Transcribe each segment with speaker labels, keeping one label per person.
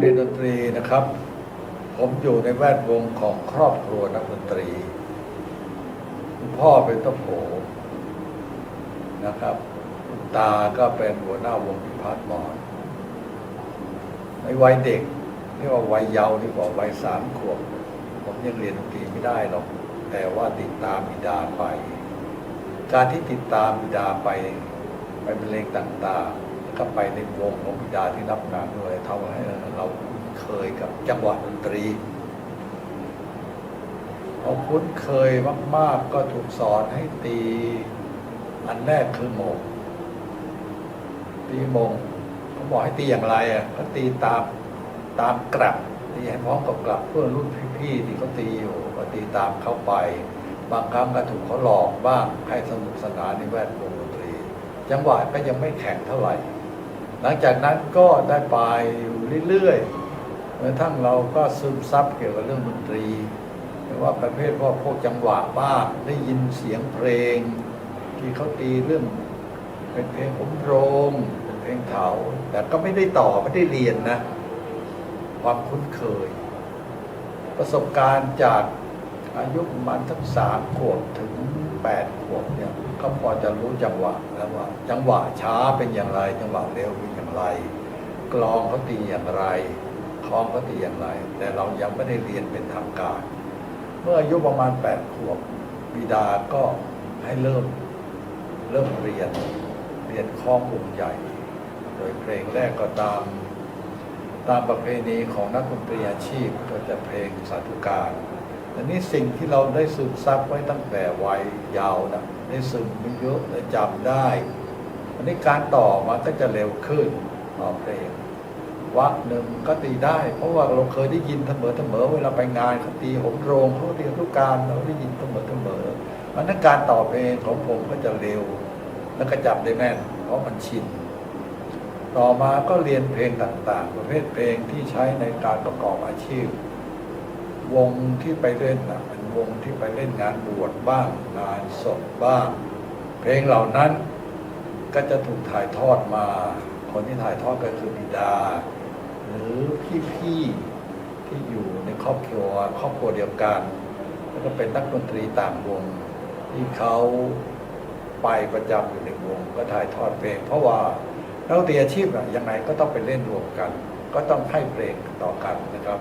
Speaker 1: เรียน
Speaker 2: ดนตรีนะครับ ผมอยู่ในแวดวงของครอบครัวนักดนตรี คุณพ่อเป็นต้นโผนะครับ คุณตาก็เป็นหัวหน้าวงพิพาทมอนในวัยเด็กเรียกว่าวัยเยาว์ดีกว่าวัยสามขวบผมยังเรียนดนตรีไม่ได้หรอก แต่ว่าติดตามบิดาไป การที่ติดตามบิดาไปไปเป็นเลงต่างๆ แล้วก็ไปในวงของบิดาที่รับงานด้วยทำให้เราคุ้นเคยกับจังหวะดนตรีพอคุ้นเคยมาก ๆ ก็ถูกสอนให้ตี อันแรกคือโมง ตีโมงเขาบอกให้ตีอย่างไรอะก็ตีตามตามกลับตีให้พร้อมกับกลับเพื่อนรุ่นพี่ๆที่เขาตีอยู่ก็ตีตามเข้าไป บางครั้งก็ถูกเขาหลอกบ้างให้สนุกสนานในแวดวงดนตรี จังหวะก็ยังไม่แข็งเท่าไหร่ หลังจากนั้นก็ได้ไปอยู่เรื่อยๆจนกระทั่งเราก็ซึมซับเกี่ยวกับเรื่องดนตรีไม่ว่าประเภทว่าพวกจังหวะบ้างได้ยินเสียงเพลง ที่เขาตีเรื่อง เป็นเพลงผมโรงเป็นเพลงเถาแต่ก็ไม่ได้ต่อไม่ได้เรียนนะ ความคุ้นเคย ประสบการณ์จากอายุประมาณทั้งสามขวบถึง แปดขวบเนี่ยก็พอจะรู้จังหวะแล้วว่า จังหวะช้าเป็นอย่างไร จังหวะเร็วเป็นอย่างไร กลองเขาตีอย่างไรคล้องเขาตีอย่างไร แต่เรายังไม่ได้เรียนเป็นทางการ เมื่ออายุประมาณแปดขวบบิดาก็ให้เริ่มเริ่มเรียนเรียนคล้องวงใหญ่ โดยเพลงแรกก็ตาม ตามประเพณีของนักดนตรีอาชีพก็จะเพลงสาธุการ อันนี้สิ่งที่เราได้ซึมซับไว้ตั้งแต่วัยยาวนะได้ซึมไปเยอะได้จำได้ อันนี้การต่อมันก็จะเร็วขึ้นต่อเพลงวักหนึ่งก็ตีได้ เพราะว่าเราเคยได้ยินเสมอเสมอเวลาไปงานเขาตีหมโรงเขาตีทุกการเราได้ยินเสมอเสมอเพราะฉะนั้นการต่อเพลงของผมก็จะเร็ว แล้วก็จับได้แม่น เพราะมันชินต่อมาก็เรียนเพลงต่างๆ ประเภทเพลงที่ใช้ในการประกอบอาชีพ วงที่ไปเล่นนะเป็นวงที่ไปเล่นงานบวชบ้าง งานศพบ้าง เพลงเหล่านั้นก็จะถูกถ่ายทอดมา คนที่ถ่ายทอดก็คือบิดา หรือพี่ๆที่อยู่ในครอบครัวครอบครัวเดียวกัน แล้วก็เป็นนักดนตรีต่างวง ที่เขาไปประจำอยู่ในวง ก็ถ่ายทอดเพลง เพราะว่านักดนตรีอาชีพอะยังไงก็ต้องไปเล่นรวมกัน ก็ต้องให้เพลงต่อกันนะครับ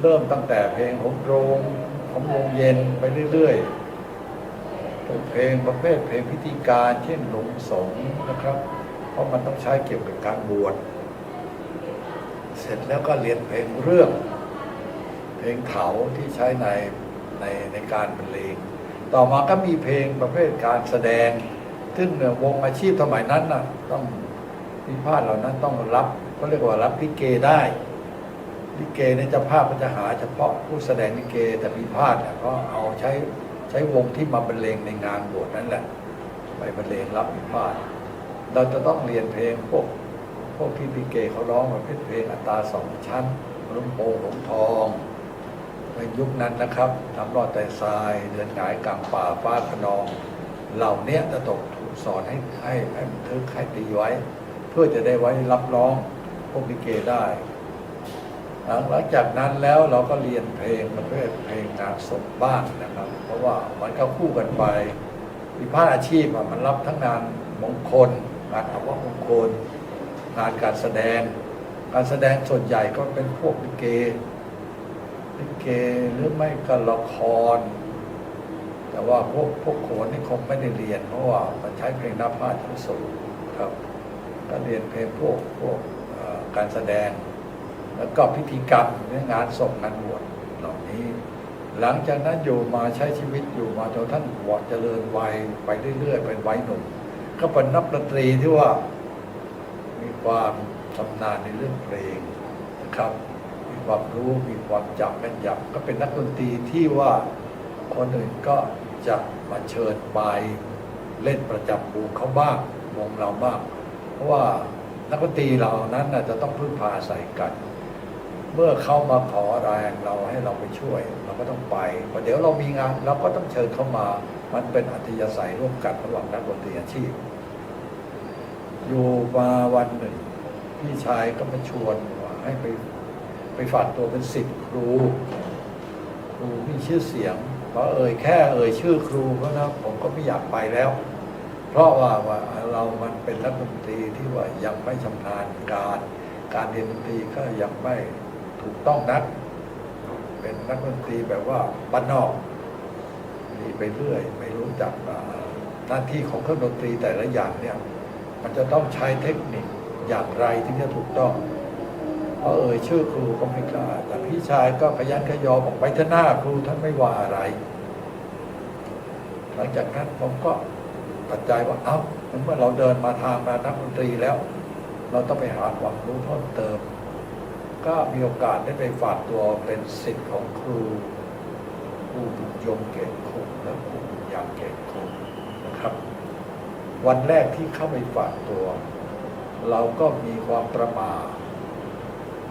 Speaker 2: เริ่มตั้งแต่เพลงผมโรงผมโรงเย็นไปเรื่อยๆเพลงประเภทเพลงพิธีการเช่นหลงสงนะครับ เพราะมันต้องใช้เกี่ยวกับการบวชเสร็จแล้วก็เรียนเพลงเรื่อง เพลงเถาที่ใช้ในในในการบรรเลงต่อมาก็มีเพลงประเภทการแสดง ซึ่งเนี่ยวงอาชีพสมัยนั้นนะต้องพิพาทเหล่านั้นต้องรับเขาเรียกว่ารับลิเกได้ ลิเกเนี่ยเจะภาพมันจะหาเฉพาะผู้แสดงลิเกแต่พิพาทเนี่ยก็เอาใช้ใช้วงที่มาบรรเลงในงานบวชนั่นแหละ ไปบรรเลงรับพิพาทเราจะต้องเรียนเพลงพวกพวกที่ลิเกเขาร้องประเภทเพลงอัตราสองชั้นลุงโป่งหงทองในยุคนั้นนะครับทำรอดแต่ทรายเดือนหงายกลางป่าฟ้าขนอง เหล่าเนี้ยจะตกถูกสอนให้ให้ให้บันทึกให้ตีไว้ เพื่อจะได้ไว้รับร้องพวกลิเกได้ หลังจากนั้นแล้วเราก็เรียนเพลงประเภทเพลงงานศพบ้างนะครับ เพราะว่ามันก็คู่กันไปวิพาคอาชีพมันรับทั้งงานมงคลงานอัปมงคลงานการแสดง การแสดงส่วนใหญ่ก็เป็นพวกลิเกลิเกหรือไม่ก็ละคร แต่ว่าพวกพวกโขนนี่คงไม่ได้เรียน เพราะว่ามันใช้เพลงนับผ้าชั้นสูงครับ ก็เรียนเพลงพวกพวกการแสดง แล้วก็พิธีกรรมเรื่องานศพงานบวชเหล่านี้ หลังจากนั้นอยู่มาใช้ชีวิตอยู่มาจนท่านบวชเจริญวัยไปเรื่อยๆเป็นวัยหนุ่ม ก็เป็นนักดนตรีที่ว่ามีความชำนาญในเรื่องเพลงนะครับ มีความรู้มีความจำแม่นยำก็เป็นนักดนตรีที่ว่าคนอื่นก็จะมาเชิญไปเล่นประจำวงเขาบ้างวงเราบ้าง เพราะว่านักดนตรีเรานั้นจะต้องพึ่งพาอาศัยกัน เมื่อเขามาขอแรงเราให้เราไปช่วย เราก็ต้องไปพอเดี๋ยวเรามีงานเราก็ต้องเชิญเขามา มันเป็นอัธยาศัยร่วมกันระหว่างนักดนตรีอาชีพ อยู่มาวันหนึ่ง พี่ชายก็มาชวนว่าให้ไปไปฝากตัวเป็นศิษย์ครู ครูมีชื่อเสียงเพราะเอ่ยแค่เอ่ยชื่อครูก็นะผมก็ไม่อยากไปแล้ว เพราะว่าว่าเรามันเป็นนักดนตรีที่ว่ายังไม่ชำนาญการ การเรียนดนตรีก็ยังไม่ ถูกต้องนัก เป็นนักดนตรีแบบว่าบ้านนอกมีไปเรื่อย ไม่รู้จักหน้าที่ของเครื่องดนตรีแต่ละอย่างเนี่ย มันจะต้องใช้เทคนิคอย่างไรที่จะถูกต้องเพราะเอ่ยชื่อครูก็ไม่กล้าแต่พี่ชายก็ขยันขยอบอกไปเถอะหน้าครูท่านไม่ว่าอะไร หลังจากนั้นผมก็ตัดใจว่าเอ้าเมื่อเราเดินมาทางมานักดนตรีแล้ว เราต้องไปหาความรู้เพิ่มเติม ก็มีโอกาสได้ไปฝากตัวเป็นศิษย์ของครูครูบุญยงเกตคงและครูบุญยังเกตคงนะครับ วันแรกที่เข้าไปฝากตัว เราก็มีความประมาท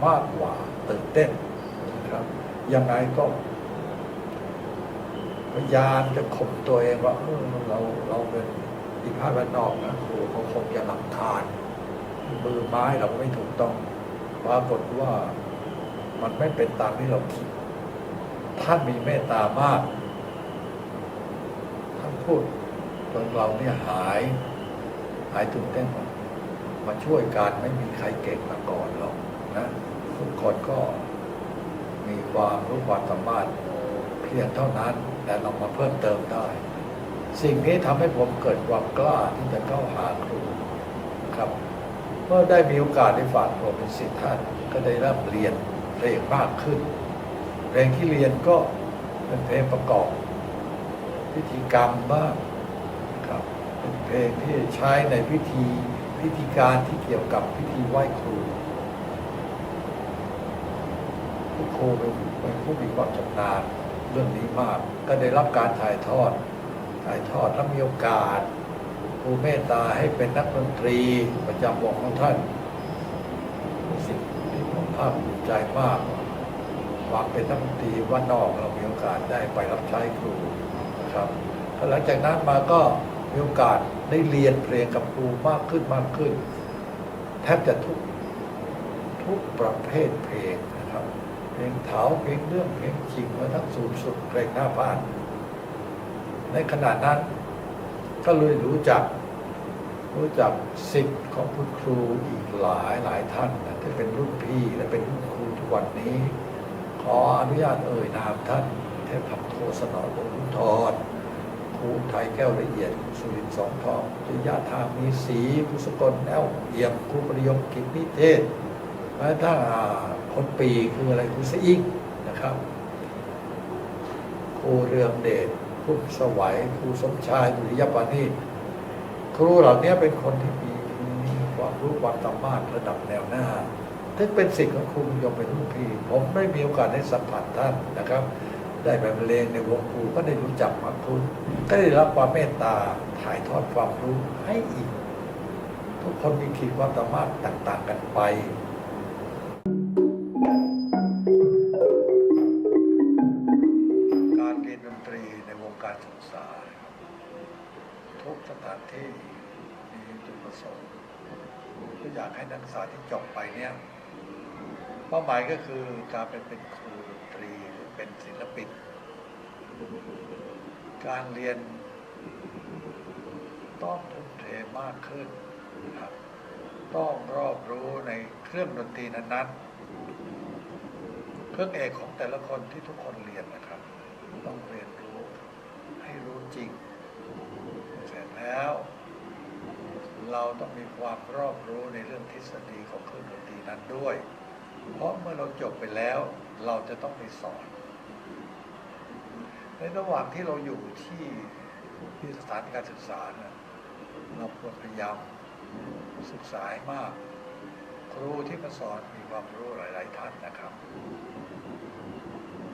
Speaker 2: มากกว่าตื่นเต้นนะครับยังไงก็พยายามจะข่มตัวเองว่าเออเราเราเป็นอีกภาคบ้านนอกนะครูเขาคงจะลำคาญมือไม้เราก็ไม่ถูกต้อง ปรากฏว่ามันไม่เป็นตามที่เราคิด ท่านมีเมตตามาก ท่านพูดจนเราเนี่ยหาย หายตื่นเต้นมามาช่วยกันไม่มีใครเก่งมาก่อนหรอกนะทุกคนก็มีความรู้ความสามารถเพียงเท่านั้น แต่เรามาเพิ่มเติมได้ สิ่งนี้ทำให้ผมเกิดความกล้าที่จะเข้าหาครูครับ เมื่อได้มีโอกาสได้ฝากตัวเป็นศิษย์ท่านก็ได้ริ่มเรียนเพลงมากขึ้นเพลงที่เรียนก็เป็นเพลงประกอบพิธีกรรมบ้างครับเป็นเพลงที่ใช้ในพิธีพิธีการที่เกี่ยวกับพิธีไหว้ครูผู้ครูเป็นผู้มีความชำนาญเรื่องนี้มาก ก็ได้รับการถ่ายทอดถ่ายทอดและมีโอกาส รูเมตตาให้เป็นนักดนตรีประจำวงของท่านเป็นสิ่งที่ผมภาคภูมิใจมากความเป็นนักดนตรีว่านนอกเรามีโอกาสได้ไปรับใช้ครูนะครับหลังจากนั้นมาก็มีโอกาสได้เรียนเพลงกับครูมากขึ้นมากขึ้น แทบจะทุกทุกประเภทเพลงนะครับ เพลงเถาเพลงเรื่องเพลงจริงมาทั้งสูงสุดเพลงหน้าบ้าน ในขณะนั้น ก็เลยรู้จัก รู้จักสิทธิ์ของคุณครูอีกหลายหลายท่านนะที่เป็นรุ่นพี่และเป็นรุ่นครูทุกวันนี้ ขออนุญาตเอ่ยนามท่าน เทพพักโทสนอหลวงพุทธรครูไทยแก้วละเอียดสุรินทร์สองทองจริยาธามีศรีครูสกลแอลเอี่ยมครูประยงกิจนิเทศแม้ถ้าคนปีคืออะไรครูสะอิงนะครับครูเรืองเดช ครูสวัยครูสมชายดุริยปานีครูเหล่านี้เป็นคนที่มีความรู้ความสามารถระดับแนวหน้าซึ่งเป็นสิ่งของครูยมเป็นรุ่นพี่ ผมไม่มีโอกาสได้สัมผัสท่านนะครับ ได้ไปบรรเลงในวงครูก็ได้รู้จักความครูก็ได้รับความเมตตาถ่ายทอดความรู้ให้อีก ทุกคนมีขีดความสามารถต่าง ๆ กันไป ป้าหมายก็คือการเป็นเป็นครูดนตรีหรือเป็นศิลปิน การเรียนต้องทุ่มเทมากขึ้นนะครับต้องรอบรู้ในเครื่องดนตรีนั้นๆ เครื่องเอกของแต่ละคนที่ทุกคนเรียนนะครับ ต้องเรียนรู้ให้รู้จริง เสร็จแล้ว เราต้องมีความรอบรู้ในเรื่องทฤษฎีของเครื่องดนตรีนั้นด้วย เพราะเมื่อเราจบไปแล้ว เราจะต้องไปสอน ในระหว่างที่เราอยู่ที่ที่สถานการศึกษานะเราควรพยายามศึกษาให้มาก ครูที่มาสอนมีความรู้หลาย ๆ ท่านนะครับ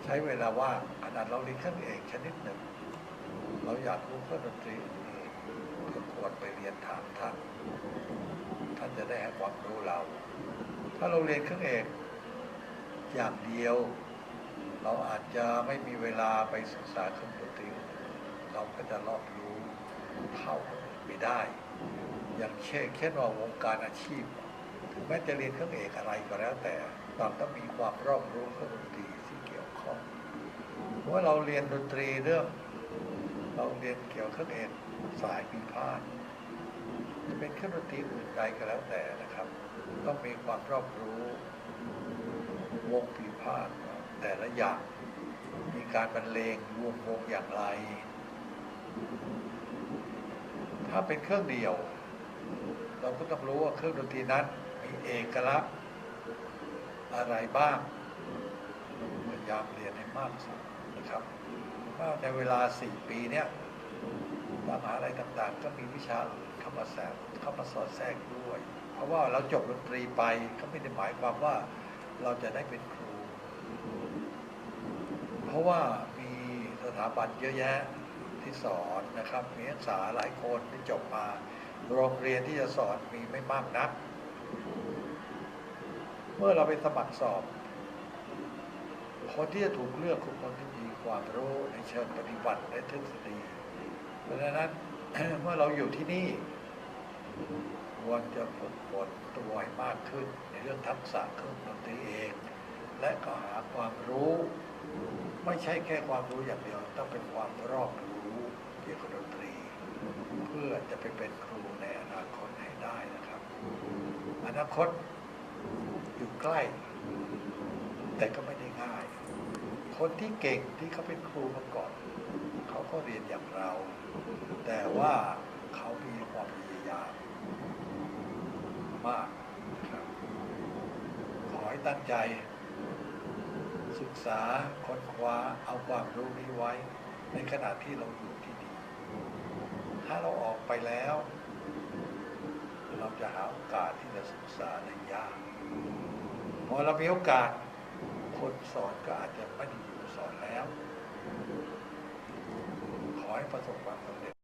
Speaker 2: ใช้เวลาว่างขนาดเราเรียนเครื่องเอกชนิดหนึ่ง เราอยากรู้เครื่องดนตรีอื่นๆยนถามท่าน ท่านจะได้ให้ความรู้เรา ถ้าเราเรียนเครื่องเอกอย่างเดียว เราอาจจะไม่มีเวลาไปศึกษาเครื่องดนตรีเราก็จะรอบรู้เท่าไม่ได้ อย่างเช่นเช่นว่าวงการอาชีพถึงแม้จะเรียนเครื่องเอกอะไรก็แล้ว แต่เราต้องมีความรอบรู้เครื่องดนตรีที่เกี่ยวข้องเพราะว่าเราเรียนดนตรีเรื่องเราเรียนเกี่ยวเครื่องเอกสายปีพาดจะเป็นเครื่องดนตรีอื่นใดก็แล้วแต่นะครับ ต้องมีความรอบรู้วงปีพาดแต่ละอย่างมีการบรรเลงรวมวงอย่างไร ถ้าเป็นเครื่องเดียว เราก็ต้องรู้ว่าเครื่องดนตรีนั้นมีเอกลักษณ์อะไรบ้างพยายามเรียนให้มากสุดนะครับว่าในเวลา 4 ปีเนี้ยมหาลัยต่างๆ ก็มีวิชาเข้ามาแทรกเข้ามาสอดแทรกด้วย ราะว่าเราจบดนตรีไปก็ไม่ได้หมายความว่าเราจะได้เป็นครู เพราะว่ามีสถาบันเยอะแยะที่สอนนะครับมีนักศึกษาหลายคนที่จบมา โรงเรียนที่จะสอนมีไม่มากนัก เมื่อเราไปสมัครสอบ คนที่จะถูกเลือกคือคนที่มีความรู้ในเชิงปฏิบัติและทฤษฎีเพราะฉะนั้นเมื่อเราอยู่ที่นี่ ควรจะฝึกฝนตัวให้มากขึ้น ในเรื่องทักษะเครื่องดนตรีเอง และก็หาความรู้ ไม่ใช่แค่ความรู้อย่างเดียว ต้องเป็นความรอบรู้เกี่ยวกับดนตรี เพื่อจะไปเป็นครูในอนาคตให้ได้นะครับ อนาคตอยู่ใกล้ แต่ก็ไม่ได้ง่าย คนที่เก่งที่เขาเป็นครูมาก่อนเขาก็เรียนอย่างเรา แต่ว่าเขามีความพยายาม มากนะครับขอให้ตั้งใจ ศึกษาค้นคว้าเอาความรู้นี้ไว้ ในขณะที่เราอยู่ที่นี่ถ้าเราออกไปแล้ว เราจะหาโอกาสที่จะศึกษาได้ยากพอเรามีโอกาสคนสอนก็อาจจะไม่ได้อยู่สอนแล้ว ขอให้ประสบความสำเร็จ